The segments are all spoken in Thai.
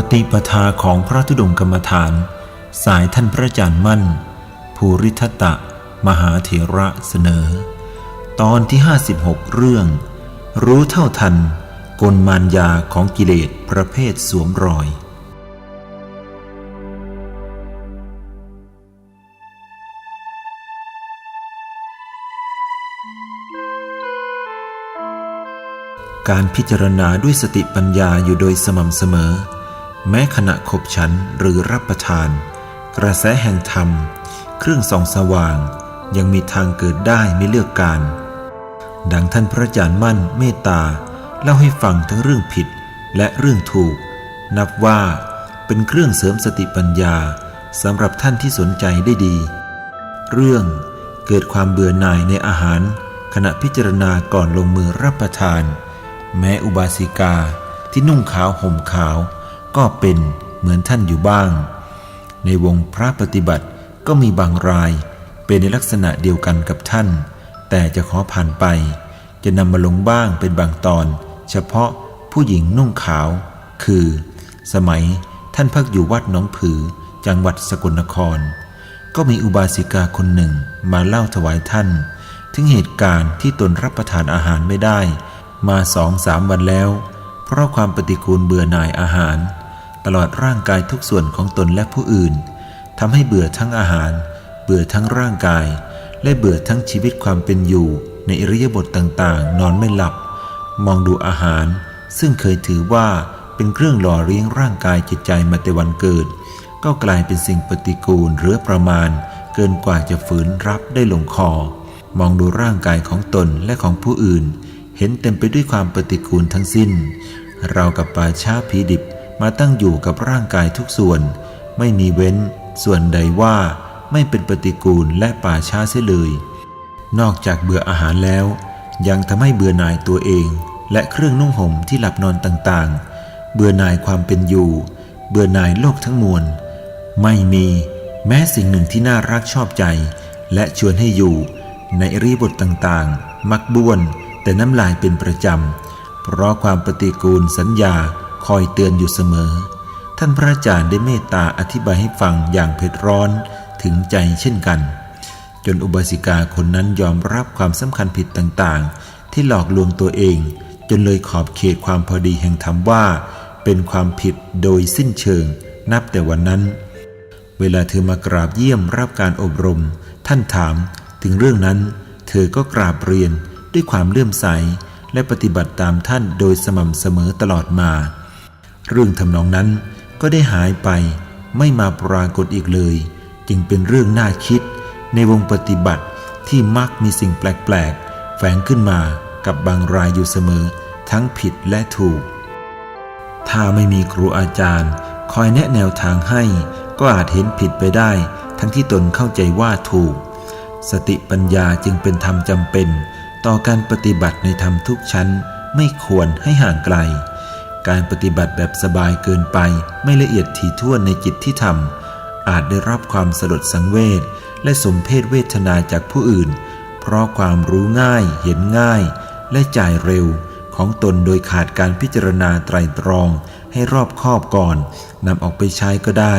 ปฏิปทาของพระธุดงกรรมฐาน สายท่านพระอาจารย์มั่น ภูริทัตตะ มหาเถระเสนอ ตอนที่ 56 เรื่อง รู้เท่าทัน กลมารยาของกิเลสประเภทสวมรอย การพิจารณาด้วยสติปัญญาอยู่โดยสม่ำเสมอ แม้ขณะขบฉันหรือรับประทาน กระแสแห่งธรรม เครื่องส่องสว่าง ยังมีทางเกิดได้ไม่เลือกการ ดังท่านพระอาจารย์มั่นเมตตาเล่าให้ฟังทั้งเรื่องผิดและเรื่องถูก นับว่าเป็นเครื่องเสริมสติปัญญาสำหรับท่านที่สนใจได้ดี เรื่องเกิดความเบื่อหน่ายในอาหาร ขณะพิจารณาก่อนลงมือรับประทาน แม้อุบาสิกาที่นุ่งขาวห่มขาว ก็เป็นเหมือนท่านอยู่บ้าง ในวงพระปฏิบัติก็มีบางรายเป็นในลักษณะเดียวกันกับท่าน แต่จะขอผ่านไป จะนำมาลงบ้างเป็นบางตอน เฉพาะผู้หญิงนุ่งขาว คือ สมัยท่านพักอยู่วัดหนองผือ จังหวัดสกลนคร ก็มีอุบาสิกาคนหนึ่งมาเล่าถวายท่าน ถึงเหตุการณ์ที่ตนรับประทานอาหารไม่ได้ มาสองสามวันแล้ว เพราะความปฏิกูลเบื่อหน่ายอาหาร ตลอดร่างกายทุกส่วนของตนและผู้อื่นทำให้เบื่อทั้งอาหาร เบื่อทั้งร่างกาย และเบื่อทั้งชีวิตความเป็นอยู่ ในอิริยาบถต่างๆ นอนไม่หลับ มองดูอาหาร ซึ่งเคยถือว่าเป็นเครื่องหล่อเลี้ยงร่างกายจิตใจมาแต่วันเกิด ก็กลายเป็นสิ่งปฏิกูลหรือประมาณ เกินกว่าจะฝืนรับได้ลงคอ มองดูร่างกายของตนและของผู้อื่น เห็นเต็มไปด้วยความปฏิกูลทั้งสิ้น เรากับป่าช้าผีดิบ มาตั้งอยู่กับร่างกายทุกส่วน ไม่มีเว้นส่วนใดว่าไม่เป็นปฏิกูลและป่าช้าเสียเลย นอกจากเบื่ออาหารแล้ว ยังทำให้เบื่อหน่ายตัวเอง และเครื่องนุ่งห่มที่หลับนอนต่างๆ เบื่อหน่ายความเป็นอยู่ เบื่อหน่ายโลกทั้งมวล ไม่มีแม้สิ่งหนึ่งที่น่ารักชอบใจ และชวนให้อยู่ ในรีบทต่างๆ มักบ้วน แต่น้ำลายเป็นประจำ เพราะความปฏิกูลสัญญา คอยเตือนอยู่เสมอ ท่านพระอาจารย์ได้เมตตาอธิบายให้ฟังอย่างเผ็ดร้อนถึงใจเช่นกัน จนอุบาสิกาคนนั้นยอมรับความสำคัญผิดต่างๆ ที่หลอกลวงตัวเอง จนเลยขอบเขตความพอดีแห่งธรรมว่า เป็นความผิดโดยสิ้นเชิง นับแต่วันนั้น เวลาเธอมากราบเยี่ยมรับการอบรม ท่านถามถึงเรื่องนั้น เธอก็กราบเรียนด้วยความเลื่อมใสและปฏิบัติตามท่านโดยสม่ำเสมอตลอดมา เรื่องทำนองนั้นก็ได้หายไปไม่มาปรากฏอีกเลย จึงเป็นเรื่องน่าคิดในวงปฏิบัติที่มักมีสิ่งแปลกๆ แฝงขึ้นมากับบางรายอยู่เสมอ ทั้งผิดและถูก ถ้าไม่มีครูอาจารย์ คอยแนะแนวทางให้ ก็อาจเห็นผิดไปได้ ทั้งที่ตนเข้าใจว่าถูก สติปัญญาจึงเป็นธรรมจำเป็น ต่อการปฏิบัติในธรรมทุกชั้นไม่ควรให้ห่างไกล การปฏิบัติแบบสบายเกินไปไม่ละเอียดถี่ถ้วนในจิตที่ทำอาจได้รับความสลดสังเวชและสมเพศเวทนาจากผู้อื่น เพราะความรู้ง่ายเห็นง่าย และจ่ายเร็วของตนโดยขาดการพิจารณาไตรตรองให้รอบคอบก่อนนำออกไปใช้ก็ได้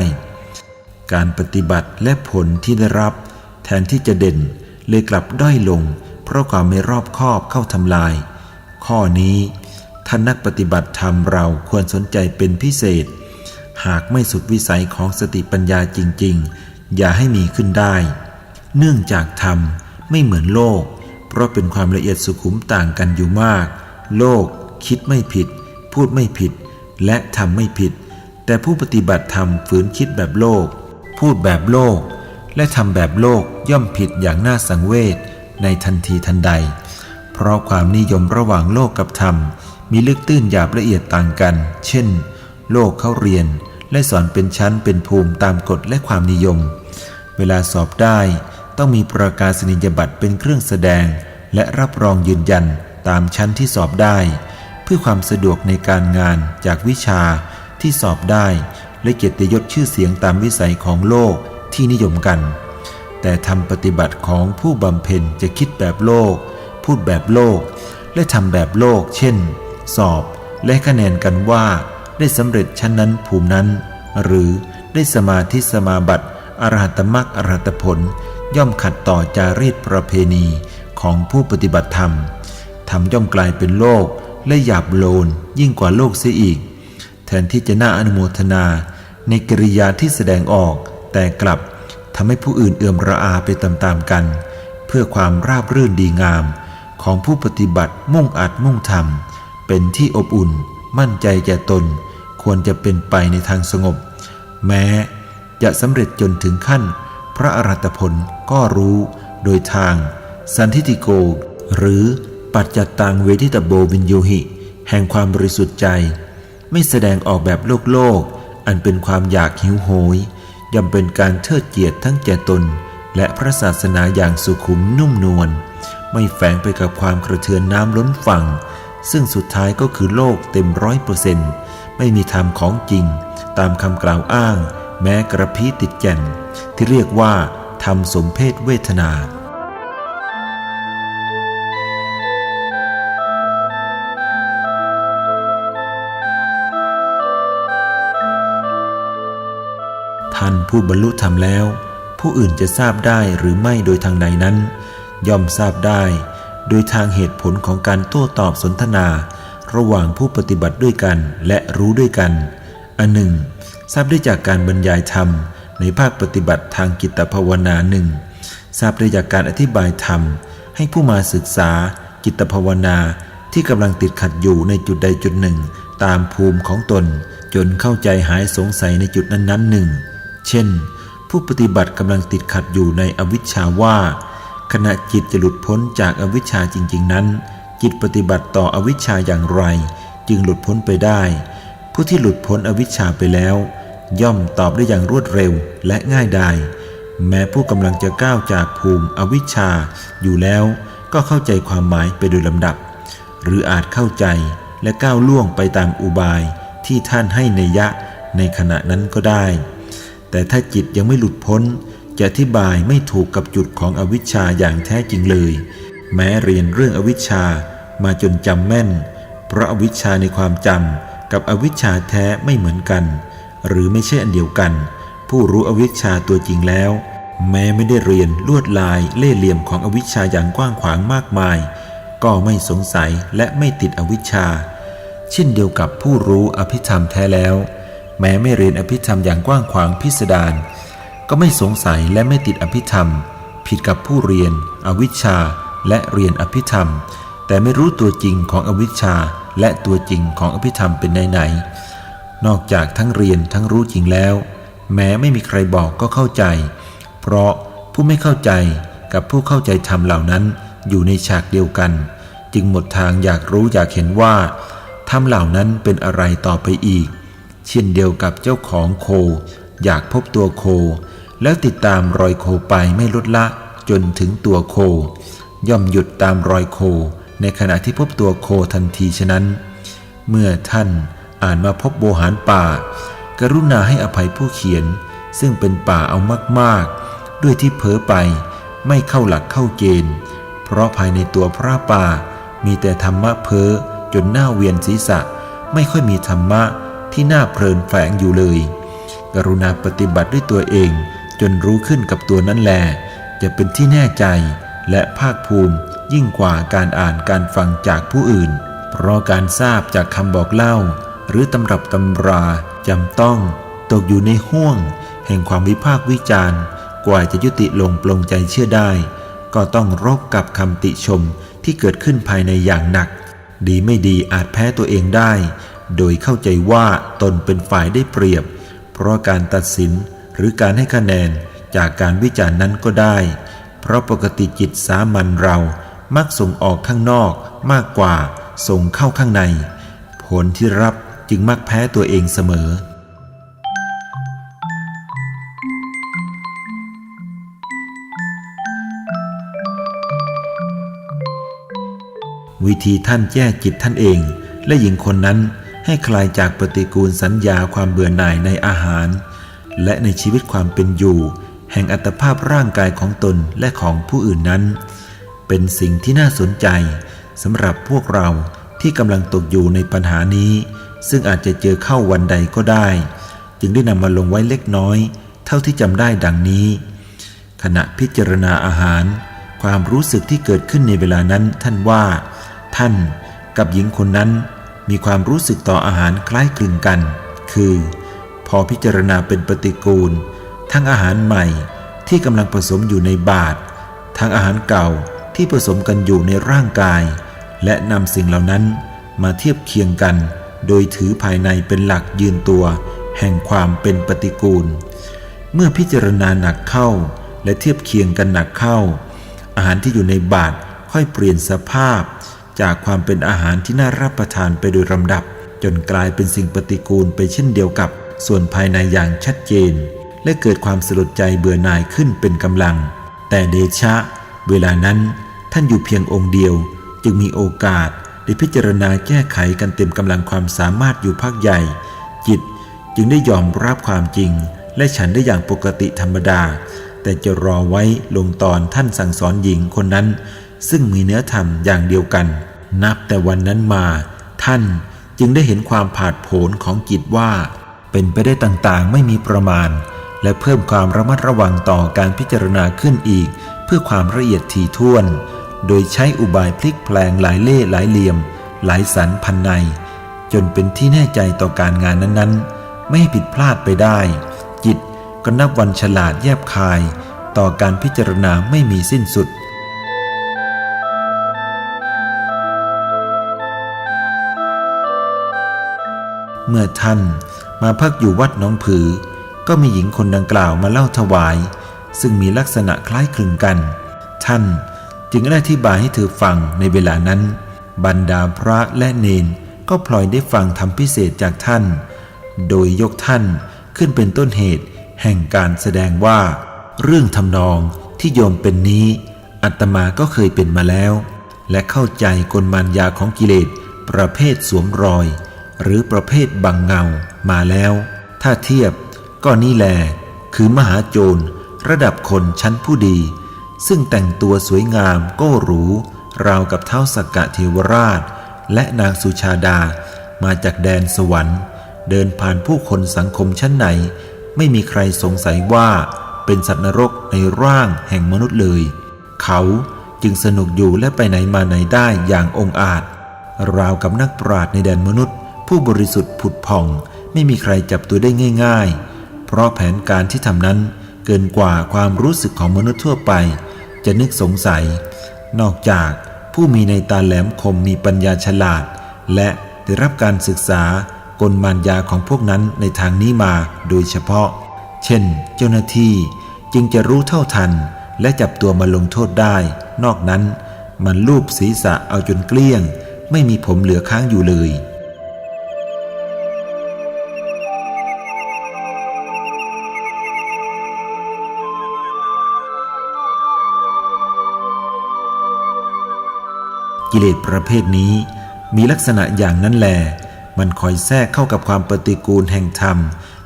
การปฏิบัติและผลที่ได้รับ แทนที่จะเด่นเลยกลับด้อยลง เพราะความไม่รอบคอบเข้าทำลาย ข้อนี้ ท่านนักปฏิบัติธรรมเราควรสนใจเป็นพิเศษ หากไม่สุดวิสัยของสติปัญญาจริง ๆ อย่าให้มีขึ้นได้ เนื่องจากธรรมไม่เหมือนโลก เพราะเป็นความละเอียดสุขุมต่างกันอยู่มาก โลกคิดไม่ผิด พูดไม่ผิด และทำไม่ผิด แต่ผู้ปฏิบัติธรรมฝืนคิดแบบโลก พูดแบบโลก และทำแบบโลกย่อมผิดอย่างน่าสังเวชในทันทีทันใด เพราะความนิยมระหว่างโลกกับธรรม มีลึกตื้นหยาบละเอียดต่างกัน เช่น โลกเข้าเรียน และสอนเป็นชั้นเป็นภูมิตามกฎและความนิยม เวลาสอบได้ ต้องมีประกาศนียบัตรเป็นเครื่องแสดง และรับรองยืนยันตามชั้นที่สอบได้ เพื่อความสะดวกในการงานจากวิชาที่สอบได้ และเกียรติยศชื่อเสียงตามวิสัยของโลกที่นิยมกัน แต่ทำปฏิบัติของผู้บำเพ็ญจะคิดแบบโลก พูดแบบโลก และทำแบบโลก เช่น สอบและคะแนนกันว่า ได้สำเร็จชั้นนั้นภูมินั้น หรือได้สมาธิสมาบัติอรหัตมรรคอรหัตผล ย่อมขัดต่อจารีตประเพณีของผู้ปฏิบัติธรรมทำย่อมกลายเป็นโลกและหยาบโลนยิ่งกว่าโลกเสียอีก แทนที่จะน่าอนุโมทนา ในกิริยาที่แสดงออก แต่กลับทำให้ผู้อื่นเอื่อมระอาไปตามๆกัน เพื่อความราบรื่นดีงามของผู้ปฏิบัติมุ่งอัดมุ่งทำ เป็นที่อบอุ่น มั่นใจแก่ตน ควรจะเป็นไปในทางสงบ แม้จะสำเร็จจนถึงขั้น พระอรหัตผลก็รู้โดยทาง สันทิติโก หรือปัจจตังเวทิตโบวินโยหิ แห่งความบริสุทธิ์ใจ ไม่แสดงออกแบบโลกโลก อันเป็นความอยากหิวโหยย่อมเป็นการเทิดเกียรติทั้งแก่ตน และพระศาสนาอย่างสุขุมนุ่มนวลไม่แฝงไปกับความกระเทือนน้ำล้นฝั่ง ซึ่งสุดท้ายก็คือโลกเต็มร้อยเปอร์เซ็นต์ไม่มีธรรมของจริง ตามคำกล่าวอ้าง แม้กระพี้ติดแก่น ที่เรียกว่าธรรมสมเพศเวทนาท่านผู้บรรลุธรรมแล้ว ผู้อื่นจะทราบได้หรือไม่โดยทางใดนั้น ย่อมทราบได้ โดยทางเหตุผลของการโต้ตอบสนทนา ระหว่างผู้ปฏิบัติด้วยกันและรู้ด้วยกัน อันหนึ่ง ทราบได้จากการบรรยายธรรม ในภาคปฏิบัติทางกิตภาวนาหนึ่งทราบได้จากการอธิบายธรรม ให้ผู้มาศึกษากิตภาวนาที่กำลังติดขัดอยู่ในจุดใดจุดหนึ่ง ตามภูมิของตน จนเข้าใจหายสงสัยในจุดนั้นๆหนึ่ง เช่น ผู้ปฏิบัติกำลังติดขัดอยู่ในอวิชชาว่า ขณะจิตจะหลุดพ้นจากอวิชชาจริง ๆ นั้น จิตปฏิบัติต่ออวิชชาอย่างไร จึงหลุดพ้นไปได้ ผู้ที่หลุดพ้นอวิชชาไปแล้ว ย่อมตอบได้อย่างรวดเร็วและง่ายดายแม้ผู้กำลังจะก้าวจากภูมิอวิชชาอยู่แล้ว ก็เข้าใจความหมายไปโดยลำดับ หรืออาจเข้าใจและก้าวล่วงไปตามอุบายที่ท่านให้ในยะในขณะนั้นก็ได้ แต่ถ้าจิตยังไม่หลุดพ้น จะอธิบายไม่ถูกกับจุดของอวิชชาอย่างแท้จริงเลย แม้เรียนเรื่องอวิชชามาจนจำแม่น เพราะอวิชชาในความจำกับอวิชชาแท้ไม่เหมือนกัน หรือไม่ใช่อันเดียวกัน ผู้รู้อวิชชาตัวจริงแล้ว แม้ไม่ได้เรียนลวดลายเล่ห์เหลี่ยมของอวิชชาอย่างกว้างขวางมากมาย ก็ไม่สงสัยและไม่ติดอวิชชา เช่นเดียวกับผู้รู้อภิธรรมแท้แล้ว แม้ไม่เรียนอภิธรรมอย่างกว้างขวางพิสดาร ก็ไม่สงสัยและไม่ติดอภิธรรม ผิดกับผู้เรียน อวิชชา และเรียนอภิธรรม แต่ไม่รู้ตัวจริงของอวิชชา และตัวจริงของอภิธรรมเป็นไหนๆนอกจากทั้งเรียนทั้งรู้จริงแล้ว แม้ไม่มีใครบอกก็เข้าใจ เพราะผู้ไม่เข้าใจกับผู้เข้าใจธรรมเหล่านั้นอยู่ในฉากเดียวกัน จึงหมดทางอยากรู้อยากเห็นว่าธรรมเหล่านั้นเป็นอะไรต่อไปอีก เช่นเดียวกับเจ้าของโค อยากพบตัวโค แล้วติดตามรอยโคไปไม่ลดละจนถึงตัวโค ย่อมหยุดตามรอยโค ในขณะที่พบตัวโคทันทีฉะนั้น เมื่อท่านอ่านมาพบโบหารป่า กรุณาให้อภัยผู้เขียน ซึ่งเป็นป่าเอามากๆ ด้วยที่เผลอไปไม่เข้าหลักเข้าเกณฑ์ เพราะภายในตัวพระป่า มีแต่ธรรมะเพ้อจนหน้าเวียนศีรษะ ไม่ค่อยมีธรรมะที่น่าเพลินแฝงอยู่เลย กรุณาปฏิบัติด้วยตัวเอง จนรู้ขึ้นกับตัวนั้นแล จะเป็นที่แน่ใจและภาคภูมิยิ่งกว่าการอ่านการฟังจากผู้อื่น เพราะการทราบจากคำบอกเล่า หรือตำรับตำราจำต้อง ตกอยู่ในห่วง แห่งความวิพากษ์วิจารณ์ กว่าจะยุติลงปลงใจเชื่อได้ ก็ต้องรบกับคำติชมที่เกิดขึ้นภายในอย่างหนัก ดีไม่ดีอาจแพ้ตัวเองได้ โดยเข้าใจว่าตนเป็นฝ่ายได้เปรียบ เพราะการตัดสิน หรือการให้คะแนนจากการวิจารณ์นั้นก็ได้ เพราะปกติจิตสามัญเรามักส่งออกข้างนอกมากกว่าส่งเข้าข้างใน ผลที่รับจึงมักแพ้ตัวเองเสมอ วิธีท่านแก้จิตท่านเอง และหญิงคนนั้นให้คลายจากปฏิกูลสัญญาความเบื่อหน่ายในอาหาร และในชีวิตความเป็นอยู่ แห่งอัตภาพร่างกายของตนและของผู้อื่นนั้น เป็นสิ่งที่น่าสนใจสำหรับพวกเราที่กำลังตกอยู่ในปัญหานี้ ซึ่งอาจจะเจอเข้าวันใดก็ได้ จึงได้นำมาลงไว้เล็กน้อย เท่าที่จำได้ดังนี้ ขณะพิจารณาอาหาร ความรู้สึกที่เกิดขึ้นในเวลานั้นท่านว่า ท่านกับหญิงคนนั้นมีความรู้สึกต่ออาหารคล้ายคลึงกัน คือ พอพิจารณาเป็นปฏิกูล ทั้งอาหารใหม่ที่กำลังผสมอยู่ในบาตรทั้งอาหารเก่าที่ผสมกันอยู่ในร่างกาย และนำสิ่งเหล่านั้นมาเทียบเคียงกัน โดยถือภายในเป็นหลักยืนตัว แห่งความเป็นปฏิกูล เมื่อพิจารณาหนักเข้า และเทียบเคียงกันหนักเข้า อาหารที่อยู่ในบาตรค่อยเปลี่ยนสภาพ จากความเป็นอาหารที่น่ารับประทานไปโดยลำดับ จนกลายเป็นสิ่งปฏิกูลไปเช่นเดียวกับ ส่วนภายในอย่างชัดเจน และเกิดความสลดใจเบื่อหน่ายขึ้นเป็นกำลัง แต่เดชะ เวลานั้นท่านอยู่เพียงองค์เดียว จึงมีโอกาสได้พิจารณาแก้ไขกันเต็มกำลังความสามารถอยู่พักใหญ่ จิตจึงได้ยอมรับความจริง และฉันได้อย่างปกติธรรมดา แต่จะรอไว้ลงตอนท่านสั่งสอนหญิงคนนั้น ซึ่งมีเนื้อธรรมอย่างเดียวกัน นับแต่วันนั้นมา ท่านจึงได้เห็นความผาดโผนของจิตว่า เป็นไปได้ต่างๆ ไม่มีประมาณ และเพิ่มความระมัดระวังต่อการพิจารณาขึ้นอีก เพื่อความละเอียดถี่ถ้วน โดยใช้อุบายพลิกแปลงหลายเล่หลายเหลี่ยม หลายสันพันใน จนเป็นที่แน่ใจต่อการงานนั้นๆ ไม่ให้ผิดพลาดไปได้ จิตก็นับวันฉลาดแยบคาย ต่อการพิจารณาไม่มีสิ้นสุดเมื่อท่าน มาพักอยู่วัดน้องผือ ก็มีหญิงคนดังกล่าวมาเล่าถวาย ซึ่งมีลักษณะคล้ายคลึงกัน ท่านจึงได้อธิบายให้เธอฟังในเวลานั้น บรรดาพระและเนนก็พลอยได้ฟังธรรมพิเศษจากท่าน โดยยกท่านขึ้นเป็นต้นเหตุแห่งการแสดงว่า เรื่องทำนองที่โยมเป็นนี้ อัตมาก็เคยเป็นมาแล้ว และเข้าใจกลมานยาของกิเลสประเภทสวมรอย หรือประเภทบังเงา มาแล้ว ถ้าเทียบก็นี่แล คือมหาโจรระดับคนชั้นผู้ดี ซึ่งแต่งตัวสวยงามก้หรู ราวกับเท้าสักกะเทวราช และนางสุชาดามาจากแดนสวรรค์ เดินผ่านผู้คนสังคมชั้นไหน ไม่มีใครสงสัยว่าเป็นสัตว์นรกในร่างแห่งมนุษย์เลย เขาจึงสนุกอยู่และไปไหนมาไหนได้อย่างองอาจ ราวกับนักปราชญ์ในแดนมนุษย์ ผู้บริสุทธิ์ผุดผ่อง ไม่มีใครจับตัวได้ง่าย ๆ เพราะแผนการที่ทำนั้นเกินกว่าความรู้สึกของมนุษย์ทั่วไป จะนึกสงสัย นอกจากผู้มีในตาแหลมคมมีปัญญาฉลาด และได้รับการศึกษากลมารยาของพวกนั้นในทางนี้มาโดยเฉพาะ เช่น เจ้าหน้าที่จึงจะรู้เท่าทัน และจับตัวมาลงโทษได้ นอกนั้นมันลูบศีรษะเอาจนเกลี้ยง ไม่มีผมเหลือค้างอยู่เลย กิเลสประเภทนี้ มีลักษณะอย่างนั้นแล มันคอยแทรกเข้ากับความปฏิกูลแห่งธรรม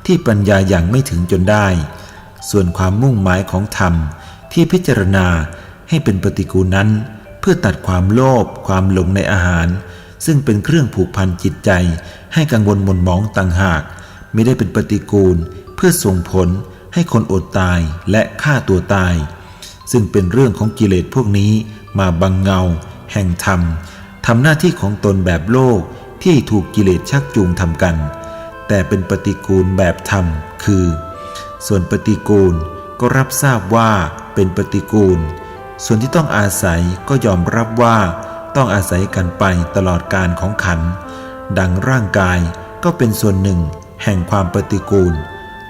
ที่ปัญญาอย่างไม่ถึงจนได้ ส่วนความมุ่งหมายของธรรม ที่พิจารณาให้เป็นปฏิกูลนั้น เพื่อตัดความโลภความหลงในอาหาร ซึ่งเป็นเครื่องผูกพันจิตใจ ให้กังวลหม่นหมองต่างหาก ไม่ได้เป็นปฏิกูล เพื่อส่งผลให้คนอดตายและฆ่าตัวตาย ซึ่งเป็นเรื่องของกิเลสพวกนี้มาบังเงา แห่งธรรมทำหน้าที่ของตนแบบโลกที่ถูกกิเลสชักจูงทำกัน แต่เป็นปฏิกูลแบบธรรม คือ ส่วนปฏิกูลก็รับทราบว่าเป็นปฏิกูล ส่วนที่ต้องอาศัยก็ยอมรับว่าต้องอาศัยกันไปตลอดการของขัน ดังร่างกายก็เป็นส่วนหนึ่ง แห่งความปฏิกูล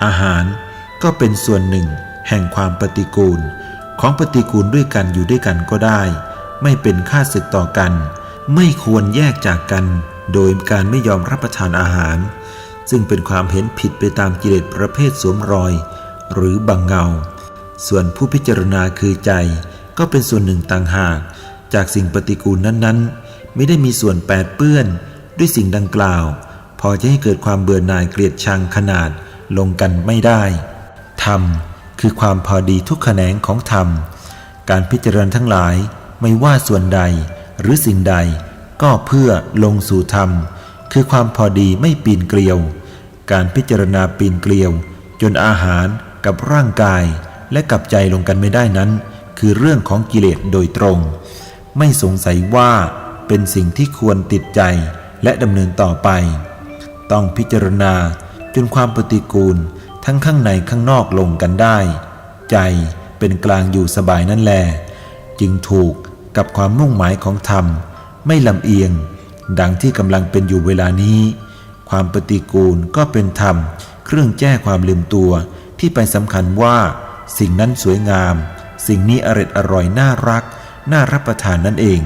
อาหารก็เป็นส่วนหนึ่ง แห่งความปฏิกูล ของปฏิกูลด้วยกันอยู่ด้วยกันก็ได้ ไม่เป็นค่าศึกต่อกัน ไม่ควรแยกจากกัน โดยการไม่ยอมรับประทานอาหาร ซึ่งเป็นความเห็นผิดไปตามกิเลสประเภทสวมรอย หรือบังเงา ส่วนผู้พิจารณาคือใจ ก็เป็นส่วนหนึ่งต่างหาก จากสิ่งปฏิกูลนั้นๆ ไม่ได้มีส่วนแปดเปื้อน ด้วยสิ่งดังกล่าว พอจะให้เกิดความเบื่อหน่ายเกลียดชังขนาดลงกันไม่ได้ธรรมคือความพอดีทุกแขนงของธรรม การพิจารณาทั้งหลาย ไม่ว่าส่วนใดหรือสิ่งใด ก็เพื่อลงสู่ธรรม คือความพอดีไม่ปีนเกลียว การพิจารณาปีนเกลียว จนอาหารกับร่างกายและกับใจลงกันไม่ได้นั้น คือเรื่องของกิเลสโดยตรง ไม่สงสัยว่าเป็นสิ่งที่ควรติดใจและดำเนินต่อไป ต้องพิจารณาจนความปฏิกูลทั้งข้างในข้างนอกลงกันได้ ใจเป็นกลางอยู่สบายนั่นแล จึงถูก กับความมุ่งหมายของธรรม ไม่ลำเอียง ดังที่กำลังเป็นอยู่เวลานี้ ความปฏิกูลก็เป็นธรรม เครื่องแก้ความลืมตัวที่ไปสำคัญว่า สิ่งนั้นสวยงาม สิ่งนี้อร่อยอร่อยน่ารัก น่ารับประทานนั่นเอง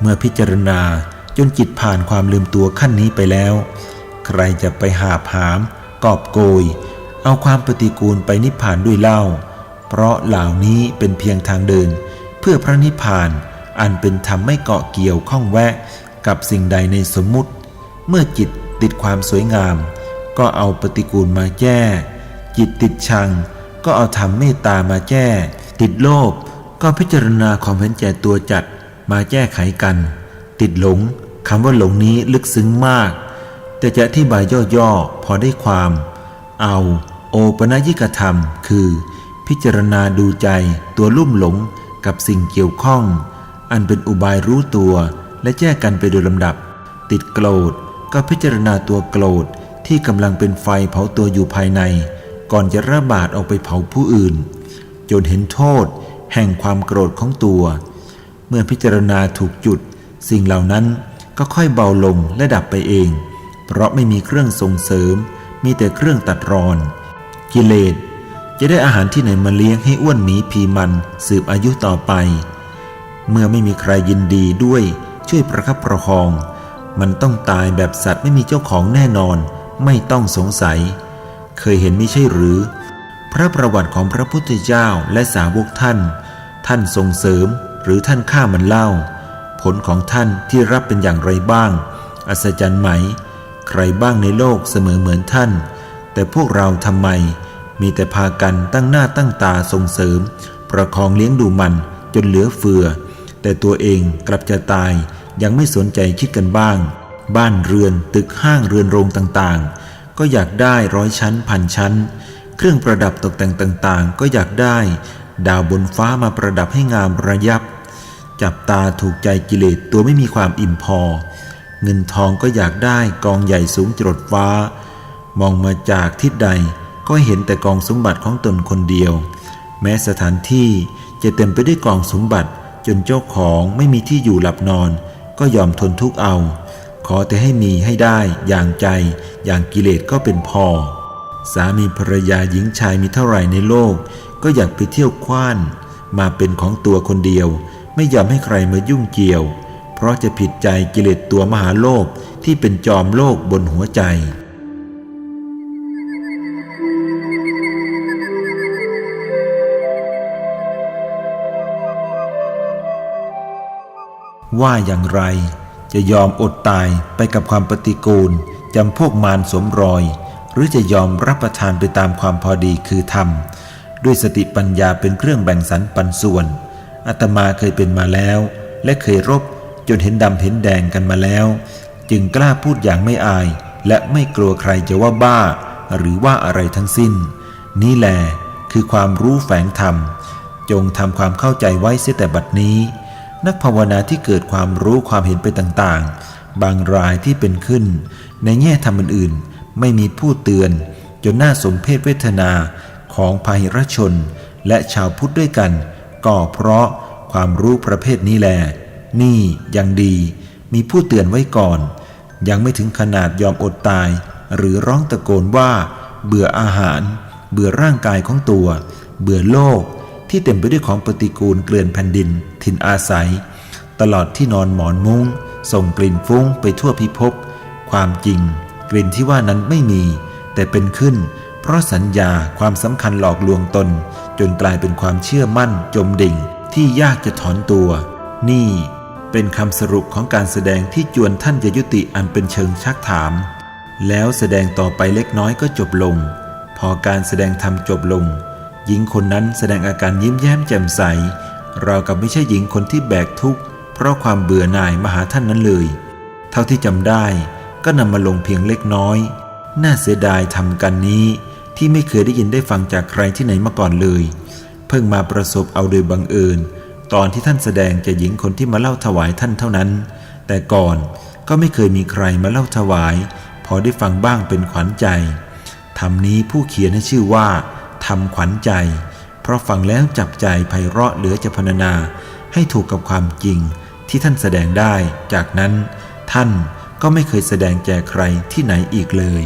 เมื่อพิจารณาจนจิตผ่านความลืมตัวขั้นนี้ไปแล้ว ใครจะไปหาผาม กอบโกย เอาความปฏิกูลไปนิพพานด้วยเล่า เพราะเหล่านี้เป็นเพียงทางเดิน เพื่อพระนิพพาน อันเป็นธรรมไม่เกาะเกี่ยวข้องแวะกับสิ่งใดในสมมุติ เมื่อจิตติดความสวยงาม ก็เอาปฏิกูลมาแก้จิตติดชัง ก็เอาธรรมเมตตามาแก้ติดโลภก็พิจารณาความเห็นแก่ตัวจัดมาแก้ไขกัน ติดหลงคำว่าหลงนี้ลึกซึ้งมาก แต่จะอธิบายย่อๆพอได้ความ เอาโอปนยิกธรรม คือ พิจารณาดูใจตัวลุ่มหลงกับสิ่งเกี่ยวข้อง อันเป็นอุบายรู้ตัวและแยกกันไปโดยลำดับ ติดโกรธก็พิจารณาตัวโกรธที่กำลังเป็นไฟเผาตัวอยู่ภายใน ก่อนจะระบาดออกไปเผาผู้อื่น จนเห็นโทษแห่งความโกรธของตัว เมื่อพิจารณาถูกจุด สิ่งเหล่านั้นก็ค่อยเบาลงและดับไปเอง เพราะไม่มีเครื่องส่งเสริม มีแต่เครื่องตัดรอน กิเลสจะได้อาหารที่ไหนมาเลี้ยงให้อ้วนหมีพีมันสืบอายุต่อไป เมื่อไม่มีใครยินดีด้วยช่วยประคับประคอง มันต้องตายแบบสัตว์ไม่มีเจ้าของแน่นอน ไม่ต้องสงสัย เคยเห็นไม่ใช่หรือ พระประวัติของพระพุทธเจ้าและสาวกท่าน ท่านส่งเสริมหรือท่านฆ่ามันเล่า ผลของท่านที่รับเป็นอย่างไรบ้าง อัศจรรย์ไหม ใครบ้างในโลกเสมอเหมือนท่าน แต่พวกเราทำไม มีแต่พากันตั้งหน้าตั้งตาส่งเสริม ประคองเลี้ยงดูมันจนเหลือเฟือ แต่ตัวเองกลับจะตายยังไม่สนใจคิดกันบ้าง บ้านเรือนตึกห้างเรือนโรงต่างๆ ก็อยากได้ร้อยชั้นพันชั้น เครื่องประดับตกแต่งต่างๆ ก็อยากได้ ดาวบนฟ้ามาประดับให้งามระยับ จับตาถูกใจกิเลสตัวไม่มีความอิ่มพอ เงินทองก็อยากได้กองใหญ่สูงจรดฟ้า มองมาจากทิศใดก็เห็นแต่กองสมบัติของตนคนเดียว แม้สถานที่จะเต็มไปด้วยกองสมบัติ จนเจ้าของไม่มีที่อยู่หลับนอน ก็ยอมทนทุกข์เอา ขอแต่ให้มีให้ได้อย่างใจ อย่างกิเลสก็เป็นพอ สามีภรรยาหญิงชายมีเท่าไหร่ในโลก ก็อยากไปเที่ยวคว้าน มาเป็นของตัวคนเดียว ไม่ยอมให้ใครมายุ่งเกี่ยว เพราะจะผิดใจกิเลสตัวมหาโลภที่เป็นจอมโลกบนหัวใจ ว่าอย่างไร จะยอมอดตายไปกับความปฏิกูลจำพวกมารสวมรอย หรือจะยอมรับประทานไปตามความพอดีคือธรรม ด้วยสติปัญญาเป็นเครื่องแบ่งสรรปันส่วนอาตมาเคยเป็นมาแล้ว และเคยรบจนเห็นดำเห็นแดงกันมาแล้ว จึงกล้าพูดอย่างไม่อาย และไม่กลัวใครจะว่าบ้า หรือว่าอะไรทั้งสิ้น นี่แหละคือความรู้แฝงธรรม จงทำความเข้าใจไว้เสียแต่บัดนี้ นักภาวนาที่เกิดความรู้ความเห็นไปต่างๆ บางรายที่เป็นขึ้น ในแง่ธรรมอื่นๆ ไม่มีผู้เตือน จนน่าสมเพศเวทนาของพาหิรชน และชาวพุทธด้วยกัน ก็เพราะความรู้ประเภทนี้แหลนี่ยังดี มีผู้เตือนไว้ก่อน ยังไม่ถึงขนาดยอมอดตาย หรือร้องตะโกนว่า เบื่ออาหาร เบื่อร่างกายของตัว เบื่อโลก ที่เต็มไปด้วยของปฏิกูลเกลื่อนแผ่นดิน ถิ่นอาศัย ตลอดที่นอนหมอนมุง้ง ส่งกลิ่นฟุ้งไปทั่วพิภพ ความจริง กลิ่นที่ว่านั้นไม่มี แต่เป็นขึ้น เพราะสัญญาความสำคัญหลอกลวงตน จนกลายเป็นความเชื่อมั่น จมดิ่ง ที่ยากจะถอนตัว นี่ เป็นคำสรุปของการแสดงที่จวนท่านจะยุติอันเป็นเชิงชักถาม แล้วแสดงต่อไปเล็กน้อยก็จบลง พอการแสดงธรรมจบลง หญิงคนนั้นแสดงอาการยิ้มแย้มแจ่มใส เรากับไม่ใช่หญิงคนที่แบกทุกข์เพราะความเบื่อหน่ายมาหาท่านนั้นเลย เท่าที่จำได้ก็นำมาลงเพียงเล็กน้อย น่าเสียดายทำกันนี้ ที่ไม่เคยได้ยินได้ฟังจากใครที่ไหนมาก่อนเลย เพิ่งมาประสบเอาโดยบังเอิญ ตอนที่ท่านแสดงแก่หญิงคนที่มาเล่าถวายท่านเท่านั้น แต่ก่อนก็ไม่เคยมีใครมาเล่าถวาย พอได้ฟังบ้างเป็นขวัญใจธรรมนี้ผู้เขียนให้ชื่อว่า รมขวัญใจ เพราะฟังแล้วจับใจไพเราะเหลือจะพรรณนาให้ถูกกับความจริงที่ท่านแสดงได้ จากนั้นท่านก็ไม่เคยแสดงแก่ใครที่ไหนอีกเลย